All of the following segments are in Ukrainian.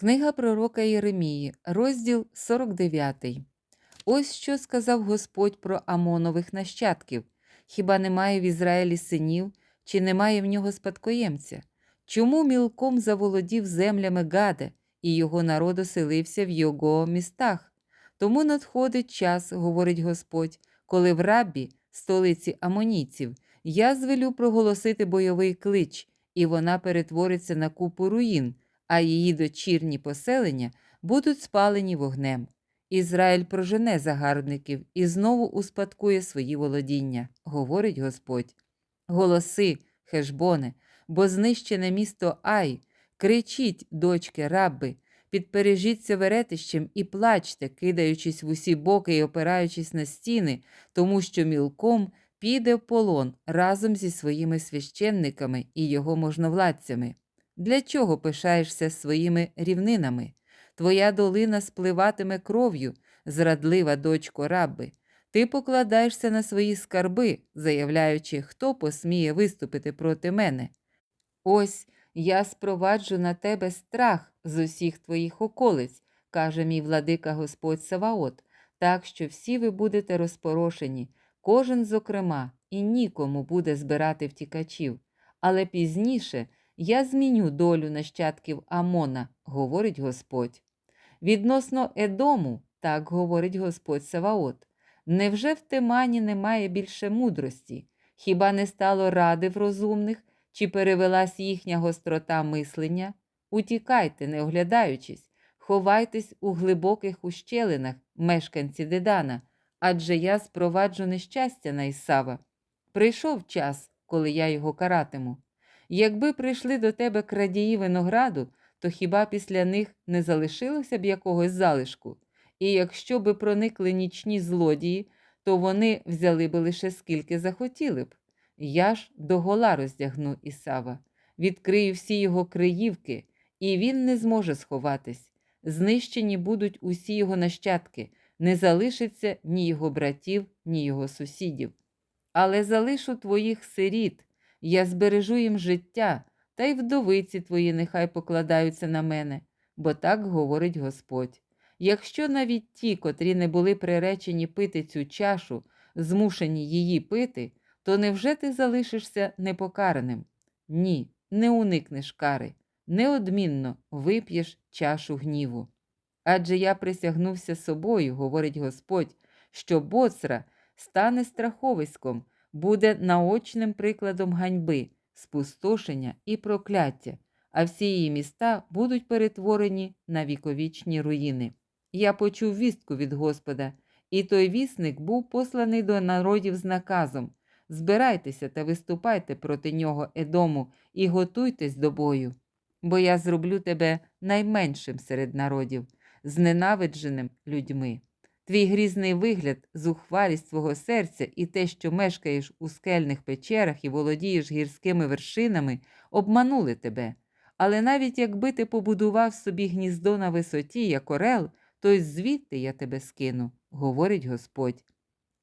Книга пророка Єремії, розділ 49. Ось що сказав Господь про Амонових нащадків. Хіба немає в Ізраїлі синів, чи немає в нього спадкоємця? Чому мілком заволодів землями Гаде, і його народ оселився в його містах? Тому надходить час, говорить Господь, коли в рабі, столиці амонійців, я звелю проголосити бойовий клич, і вона перетвориться на купу руїн, а її дочірні поселення будуть спалені вогнем. Ізраїль прожене загарбників і знову успадкує свої володіння, говорить Господь. Голоси, хешбоне, бо знищене місто Ай, кричіть, дочки, раби, підпережіться веретищем і плачте, кидаючись в усі боки і опираючись на стіни, тому що мілком піде в полон разом зі своїми священниками і його можновладцями. Для чого пишаєшся своїми рівнинами? Твоя долина спливатиме кров'ю, зрадлива дочко раби. Ти покладаєшся на свої скарби, заявляючи, хто посміє виступити проти мене. Ось я спроваджу на тебе страх з усіх твоїх околиць, каже мій владика Господь Саваот, так що всі ви будете розпорошені, кожен зокрема, і нікому буде збирати втікачів. Але пізніше я зміню долю нащадків Амона, говорить Господь. Відносно Едому, так говорить Господь Саваот. Невже в Темані немає більше мудрості? Хіба не стало ради в розумних, чи перевелась їхня гострота мислення? Утікайте, не оглядаючись, ховайтесь у глибоких ущелинах, мешканці Дедана, адже я спроваджу нещастя на Ісава. Прийшов час, коли я його каратиму. Якби прийшли до тебе крадії винограду, то хіба після них не залишилося б якогось залишку? І якщо би проникли нічні злодії, то вони взяли би лише скільки захотіли б. Я ж догола роздягну Ісава, відкрию всі його криївки, і він не зможе сховатись. Знищені будуть усі його нащадки, не залишиться ні його братів, ні його сусідів. Але залишу твоїх сиріт, я збережу їм життя, та й вдовиці твої нехай покладаються на мене, бо так говорить Господь. Якщо навіть ті, котрі не були приречені пити цю чашу, змушені її пити, то невже ти залишишся непокараним? Ні, не уникнеш кари, неодмінно вип'єш чашу гніву. Адже я присягнувся собою, говорить Господь, що боцра стане страховиськом, буде наочним прикладом ганьби, спустошення і прокляття, а всі її міста будуть перетворені на віковічні руїни. Я почув вістку від Господа, і той вісник був посланий до народів з наказом збирайтеся та виступайте проти нього, Едому, і готуйтесь до бою, бо я зроблю тебе найменшим серед народів, зненавидженим людьми. Твій грізний вигляд, зухвалість твого серця і те, що мешкаєш у скельних печерах і володієш гірськими вершинами, обманули тебе. Але навіть якби ти побудував собі гніздо на висоті, як орел, то й звідти я тебе скину, говорить Господь.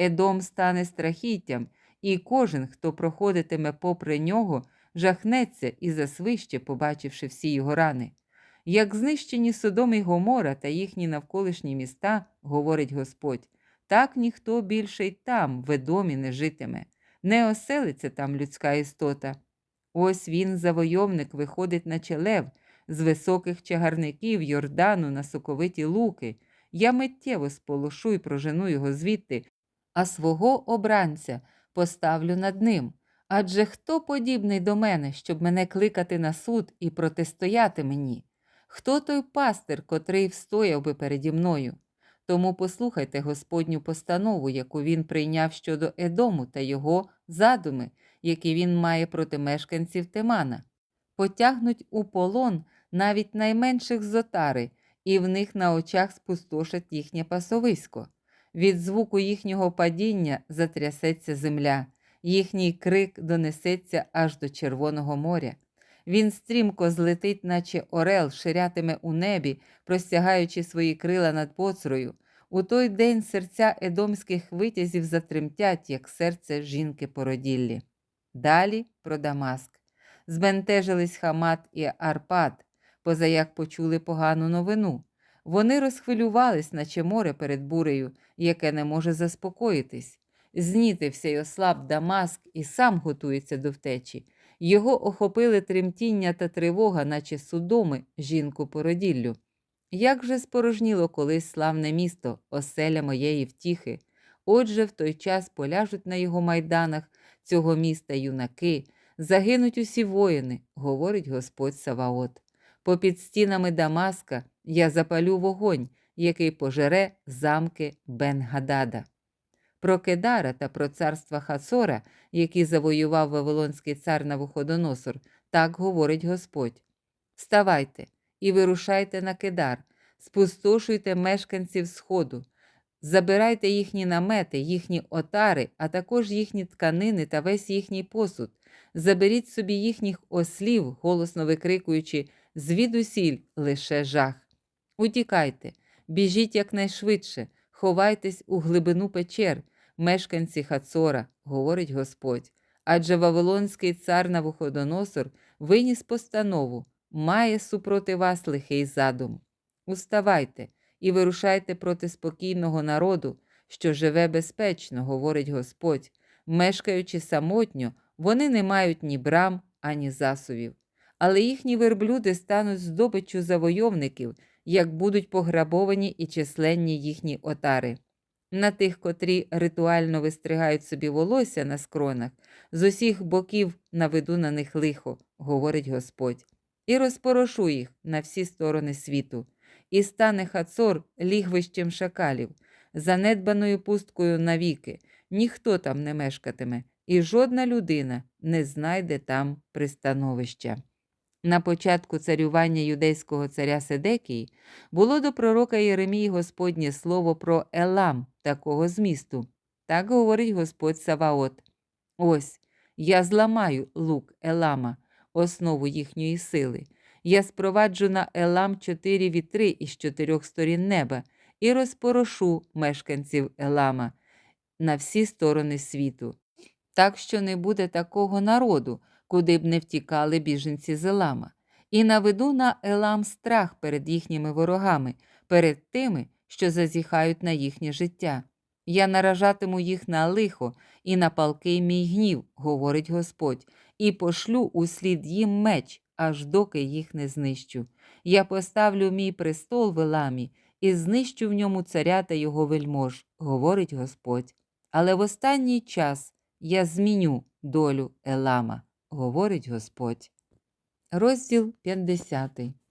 Едом стане страхіттям, і кожен, хто проходитиме попри нього, жахнеться і засвище, побачивши всі його рани. Як знищені Содом і Гомора та їхні навколишні міста, говорить Господь, так ніхто більше й там, в не житиме, не оселиться там людська істота. Ось він, завойовник, виходить наче лев, з високих чагарників Йордану на соковиті луки. Я миттєво сполошу й прожену його звідти, а свого обранця поставлю над ним. Адже хто подібний до мене, щоб мене кликати на суд і протистояти мені? Хто той пастир, котрий встояв би переді мною? Тому послухайте Господню постанову, яку він прийняв щодо Едому та його задуми, які він має проти мешканців Темана. Потягнуть у полон навіть найменших зотари, і в них на очах спустошать їхнє пасовисько. Від звуку їхнього падіння затрясеться земля, їхній крик донесеться аж до Червоного моря. Він стрімко злетить, наче орел, ширятиме у небі, простягаючи свої крила над поцрою. У той день серця едомських витязів затремтять, як серце жінки породіллі. Далі про Дамаск. Збентежились Хамат і Арпад. позаяк почули погану новину. Вони розхвилювались, наче море перед бурею, яке не може заспокоїтись. Знітився й ослаб Дамаск і сам готується до втечі. Його охопили тремтіння та тривога, наче судоми, жінку породіллю. Як же спорожніло колись славне місто, оселя моєї втіхи. Отже, в той час поляжуть на його майданах цього міста юнаки, загинуть усі воїни, говорить Господь Саваот. Попід стінами Дамаска я запалю вогонь, який пожере замки Бен-Гадада. Про Кедара та про царства Хацора, які завоював Вавилонський цар Навуходоносор, так говорить Господь. Вставайте і вирушайте на Кедар, спустошуйте мешканців Сходу, забирайте їхні намети, їхні отари, а також їхні тканини та весь їхній посуд. Заберіть собі їхніх ослів, голосно викрикуючи звідусіль лише жах. Утікайте, біжіть якнайшвидше, ховайтесь у глибину печер, мешканці Хацора, говорить Господь. Адже Вавилонський цар Навуходоносор виніс постанову, має супроти вас лихий задум. Уставайте і вирушайте проти спокійного народу, що живе безпечно, говорить Господь. Мешкаючи самотньо, вони не мають ні брам, ані засувів. Але їхні верблюди стануть здобиччю завойовників, як будуть пограбовані і численні їхні отари. На тих, котрі ритуально вистригають собі волосся на скронах, з усіх боків наведу на них лихо, говорить Господь, і розпорошу їх на всі сторони світу, і стане Хацор лігвищем шакалів, занедбаною пусткою навіки, ніхто там не мешкатиме, і жодна людина не знайде там пристановища. На початку царювання юдейського царя Седекії було до пророка Єремії Господнє слово про Елам, такого змісту. Так говорить Господь Саваот. Ось я зламаю лук Елама, основу їхньої сили. Я спроваджу на Елам чотири вітри із чотирьох сторін неба і розпорошу мешканців Елама на всі сторони світу. Так що не буде такого народу, куди б не втікали біженці з Елама, і наведу на Елам страх перед їхніми ворогами, перед тими, що зазіхають на їхнє життя. Я наражатиму їх на лихо і на палкий мій гнів, говорить Господь, і пошлю услід їм меч, аж доки їх не знищу. Я поставлю мій престол в Еламі і знищу в ньому царя та його вельмож, говорить Господь. Але в останній час я зміню долю Елама, говорить Господь. Розділ 50.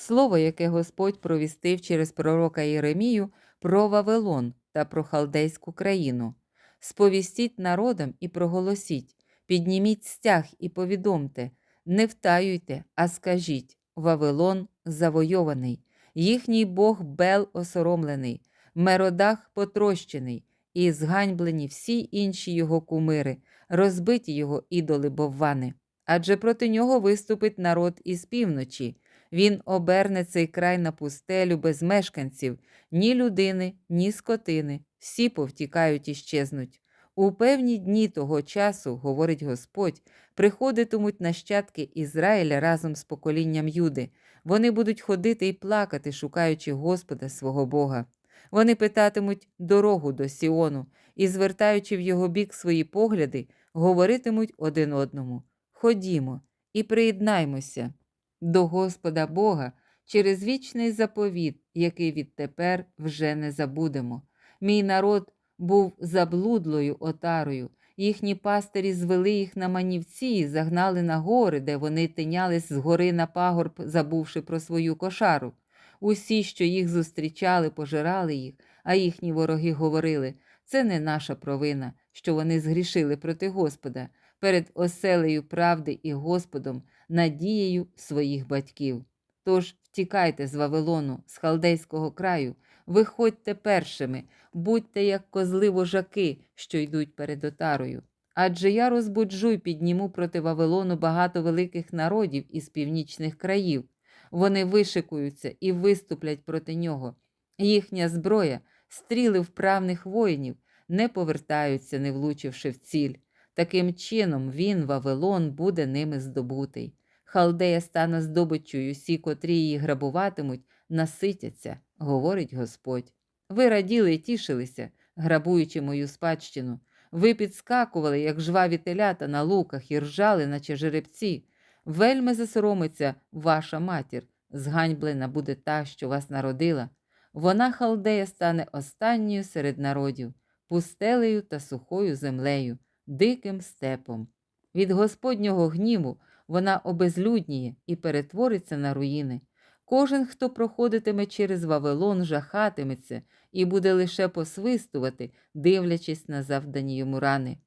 Слово, яке Господь провістив через пророка Єремію про Вавилон та про халдейську країну. Сповістіть народам і проголосіть, підніміть стяг і повідомте, не втаюйте, а скажіть Вавилон завойований, їхній Бог Бел осоромлений, меродах потрощений, і зганьблені всі інші його кумири, розбиті його ідоли боввани. Адже проти нього виступить народ із півночі. Він оберне цей край на пустелю без мешканців, ні людини, ні скотини, всі повтікають і щезнуть. У певні дні того часу, говорить Господь, приходитимуть нащадки Ізраїля разом з поколінням Юди. Вони будуть ходити і плакати, шукаючи Господа свого Бога. Вони питатимуть дорогу до Сіону і, звертаючи в його бік свої погляди, говоритимуть один одному: Ходімо і приєднаймося до Господа Бога через вічний заповіт, який відтепер вже не забудемо. Мій народ був заблудлою отарою. Їхні пастирі звели їх на манівці і загнали на гори, де вони тинялись з гори на пагорб, забувши про свою кошару. Усі, що їх зустрічали, пожирали їх, а їхні вороги говорили: це не наша провина, що вони згрішили проти Господа перед оселею правди і Господом, надією своїх батьків. Тож втікайте з Вавилону, з халдейського краю, виходьте першими, будьте як козли вожаки, що йдуть перед отарою. Адже я розбуджу й підніму проти Вавилону багато великих народів із північних країв. Вони вишикуються і виступлять проти нього. Їхня зброя, стріли вправних воїнів, не повертаються, не влучивши в ціль. Таким чином він, Вавилон, буде ними здобутий. Халдея стане здобиччю, і усі, котрі її грабуватимуть, наситяться, говорить Господь. Ви раділи і тішилися, грабуючи мою спадщину. Ви підскакували, як жваві телята на луках, і ржали, наче жеребці. Вельми засоромиться ваша матір, зганьблена буде та, що вас народила. Вона, халдея, стане останньою серед народів, пустелею та сухою землею, диким степом. Від Господнього гніву вона обезлюдніє і перетвориться на руїни. Кожен, хто проходитиме через Вавилон, жахатиметься і буде лише посвистувати, дивлячись на завдані йому рани.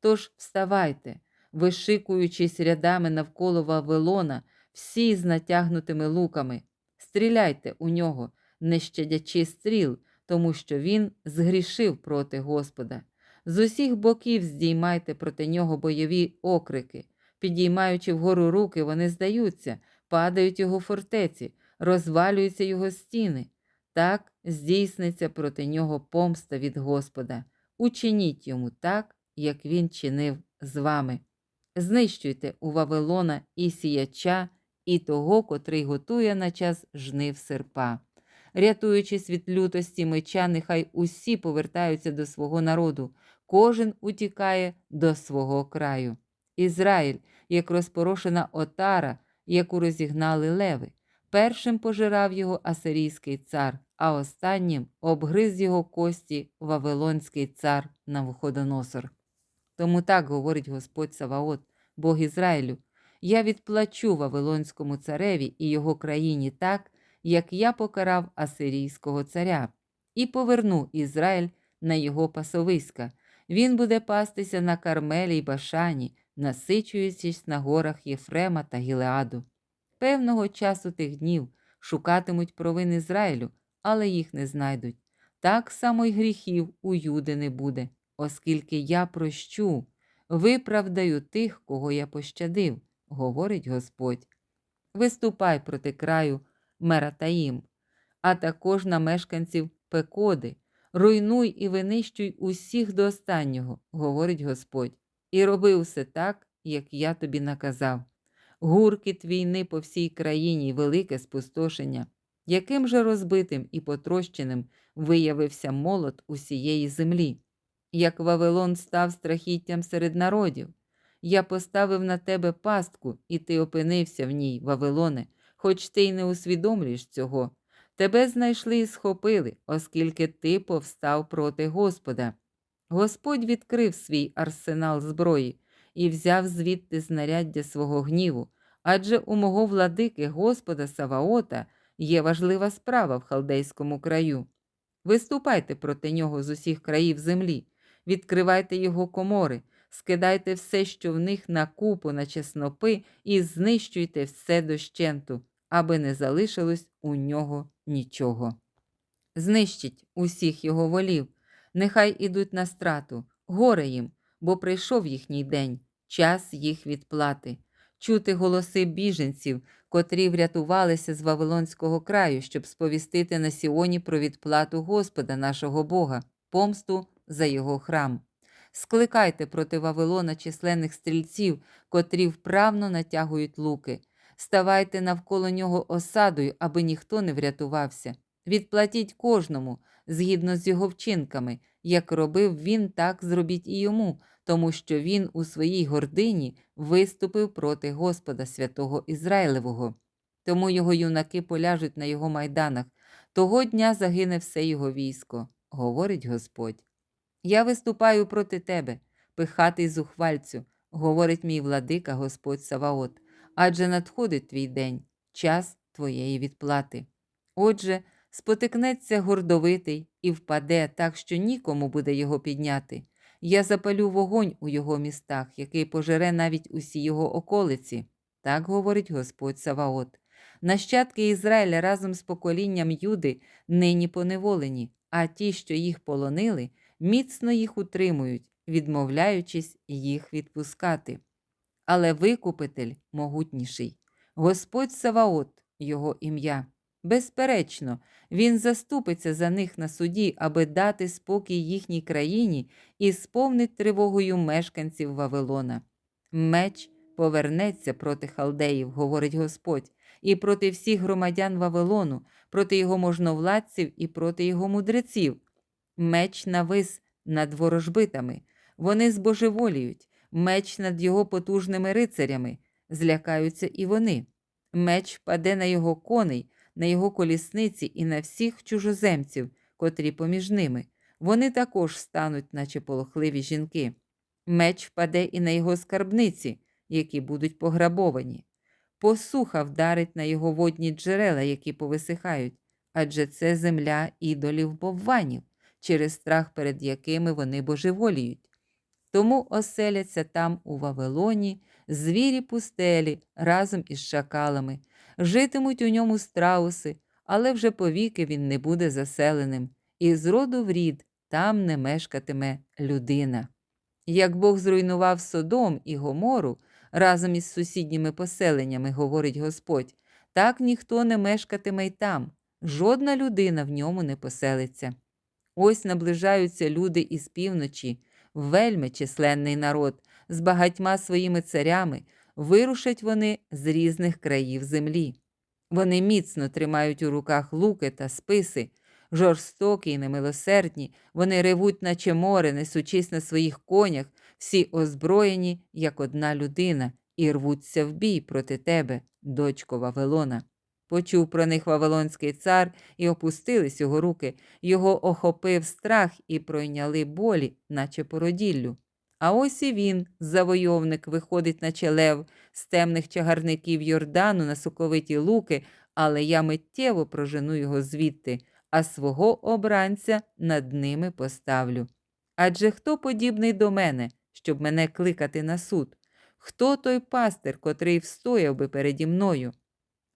Тож вставайте, вишикуючись рядами навколо Вавилона, всі з натягнутими луками, стріляйте у нього, не щадячи стріл, тому що він згрішив проти Господа. З усіх боків здіймайте проти нього бойові окрики. Підіймаючи вгору руки, вони здаються, падають його фортеці, розвалюються його стіни. Так здійсниться проти нього помста від Господа. Учиніть йому так, як він чинив з вами. Знищуйте у Вавилона і сіяча, і того, котрий готує на час жнив серпа. Рятуючись від лютості меча, нехай усі повертаються до свого народу, кожен утікає до свого краю. Ізраїль, як розпорошена отара, яку розігнали леви. Першим пожирав його асирійський цар, а останнім обгриз його кості Вавилонський цар Навуходоносор. Тому так говорить Господь Саваот, Бог Ізраїлю: Я відплачу Вавилонському цареві і його країні так, як я покарав Асирійського царя, і поверну Ізраїль на його пасовиська. Він буде пастися на Кармелі й Башані, насичуючись на горах Єфрема та Гілеаду. Певного часу тих днів шукатимуть провин Ізраїлю, але їх не знайдуть. Так само й гріхів у Юди не буде, оскільки я прощу, виправдаю тих, кого я пощадив, говорить Господь. Виступай проти краю Мератаїм, а також на мешканців Пекоди, руйнуй і винищуй усіх до останнього, говорить Господь, і роби усе так, як я тобі наказав. Гуркіт війни по всій країні й велике спустошення, яким же розбитим і потрощеним виявився молот усієї землі, як Вавилон став страхіттям серед народів. Я поставив на тебе пастку, і ти опинився в ній, Вавилоне, хоч ти й не усвідомлюєш цього. Тебе знайшли і схопили, оскільки ти повстав проти Господа. Господь відкрив свій арсенал зброї і взяв звідти знаряддя свого гніву, адже у мого владики Господа Саваота є важлива справа в халдейському краю. Виступайте проти нього з усіх країв землі, відкривайте його комори, скидайте все, що в них на купу, на чеснопи, і знищуйте все дощенту, аби не залишилось у нього нічого. Знищіть усіх його волів, нехай ідуть на страту, горе їм, бо прийшов їхній день, час їх відплати, чути голоси біженців, котрі врятувалися з Вавилонського краю, щоб сповістити на Сіоні про відплату Господа нашого Бога, помсту за його храм. Скликайте проти Вавилона численних стрільців, котрі вправно натягують луки. Ставайте навколо нього осадою, аби ніхто не врятувався. Відплатіть кожному, згідно з його вчинками, як робив він, так зробіть і йому, тому що він у своїй гордині виступив проти Господа святого Ізраїлевого. Тому його юнаки поляжуть на його майданах. Того дня загине все його військо, говорить Господь. Я виступаю проти тебе, пихатий зухвальцю, говорить мій владика Господь Саваот, адже надходить твій день, час твоєї відплати. Отже, спотикнеться гордовитий і впаде так, що нікому буде його підняти. Я запалю вогонь у його містах, який пожере навіть усі його околиці. Так говорить Господь Саваот. Нащадки Ізраїля разом з поколінням Юди нині поневолені, а ті, що їх полонили, міцно їх утримують, відмовляючись їх відпускати. Але Викупитель могутніший, Господь Саваот, його ім'я. Безперечно, він заступиться за них на суді, аби дати спокій їхній країні і сповнить тривогою мешканців Вавилона. Меч повернеться проти халдеїв, говорить Господь, і проти всіх громадян Вавилону, проти його можновладців і проти його мудреців. Меч навис над ворожбитами. Вони збожеволіють, меч над його потужними рицарями. Злякаються і вони. Меч паде на його коней, на його колісниці і на всіх чужоземців, котрі поміж ними. Вони також стануть, наче полохливі жінки. Меч впаде і на його скарбниці, які будуть пограбовані. Посуха вдарить на його водні джерела, які повисихають, адже це земля ідолів бовванів, через страх, перед якими вони божеволіють. Тому оселяться там, у Вавилоні, звірі пустелі разом із шакалами, житимуть у ньому страуси, але вже повіки він не буде заселеним, і з роду в рід там не мешкатиме людина. Як Бог зруйнував Содом і Гомору разом із сусідніми поселеннями, говорить Господь, так ніхто не мешкатиме й там, жодна людина в ньому не поселиться. Ось наближаються люди із півночі, вельми численний народ, з багатьма своїми царями, вирушать вони з різних країв землі. Вони міцно тримають у руках луки та списи, жорстокі й немилосердні, вони ревуть, наче море, несучись на своїх конях, всі озброєні, як одна людина, і рвуться в бій проти тебе, дочко Вавилона. Почув про них Вавилонський цар і опустились його руки, його охопив страх і пройняли болі, наче породіллю. А ось і він, завойовник, виходить наче лев з темних чагарників Йордану на соковиті луки, але я миттєво прожену його звідти, а свого обранця над ними поставлю. Адже хто подібний до мене, щоб мене кликати на суд? Хто той пастир, котрий встояв би переді мною?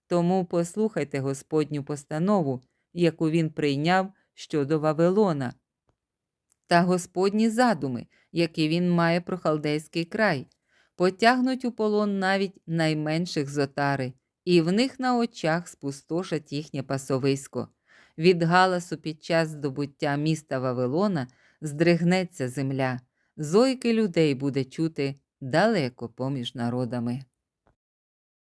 Тому послухайте Господню постанову, яку він прийняв щодо Вавилона, та Господні задуми, які він має про халдейський край, потягнуть у полон навіть найменших з отари, і в них на очах спустошать їхнє пасовисько. Від галасу під час здобуття міста Вавилона здригнеться земля, зойки людей буде чути далеко поміж народами.